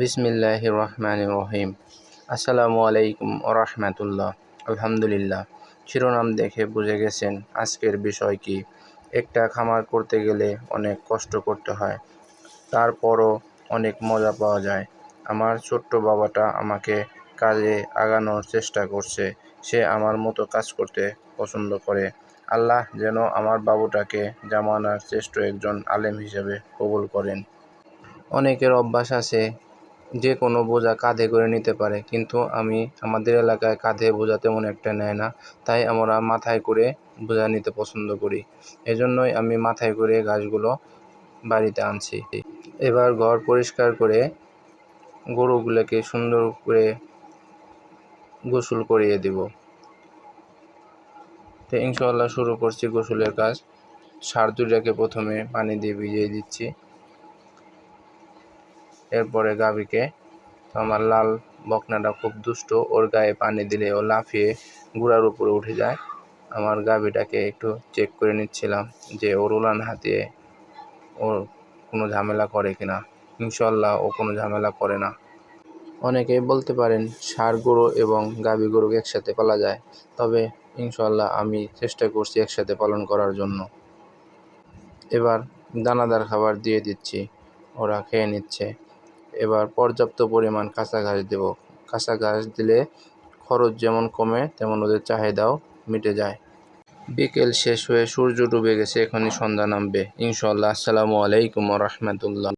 বিসমিল্লাহ রহমান রহিম আসসালামু আলাইকুম রহমতুল্লাহ। আলহামদুলিল্লাহ। শিরোনাম দেখে বুঝে গেছেন আজকের বিষয় কি। একটা খামার করতে গেলে অনেক কষ্ট করতে হয়, তারপরও অনেক মজা পাওয়া যায়। আমার ছোট্ট বাবাটা আমাকে কাজে আগানোর চেষ্টা করছে, সে আমার মতো কাজ করতে পছন্দ করে। আল্লাহ যেন আমার বাবুটাকে জামানার শ্রেষ্ঠ একজন আলেম হিসেবে কবুল করেন। অনেকের অভ্যাস আছে যে কোনো বোঝা কাঁধে করে নিতে পারে। কিন্তু আমি আমাদের এলাকায় কাঁধে বোঝা তেমন একটা নেয় না। তাই আমরা মাথায় করে বোঝা নিতে পছন্দ করি। এজন্যই আমি মাথায় করে গাছগুলো বাড়িতে আনছি। এবার ঘর পরিষ্কার করে গরুগুলোকে সুন্দর করে গোসল করিয়ে দেব। তো ইনশাল্লাহ শুরু করছি গোসলের কাজ। সার দুটাকে প্রথমে পানি দিয়ে ভিজিয়ে দিচ্ছি। এরপরে গাভীকে আমার লাল বকনাটা খুব দুষ্ট, ওর গায়ে পানি দিলে ও লাফিয়ে গুড়ার উপরে উঠে যায়। আমার গাভীটাকে একটু চেক করে নিচ্ছিলাম যে ওর উলান হাতিয়ে ওর কোনো ঝামেলা করে কিনা। ইনশাল্লাহ ও কোনো ঝামেলা করে না। অনেকেই বলতে পারেন ষাঁড় গরু এবং গাভী গরু একসাথে পালা যায়, তবে ইনশাল্লাহ আমি চেষ্টা করছি একসাথে পালন করার জন্য। এবার দানাদার খাবার দিয়ে দিচ্ছি, ওরা খেয়ে নিচ্ছে। এবার পর্যাপ্ত পরিমাণ কাঁচা ঘাস দেব। কাঁচা ঘাস দিলে খরচ যেমন কমে, তেমন ওদের চাহিদাও মিটে যায়। বিকেল শেষ হয়ে সূর্য ডুবে গেছে, এখনই সন্ধ্যা নামবে। ইনশাল্লাহ আসসালামু আলাইকুম রহমতুল্লাহ।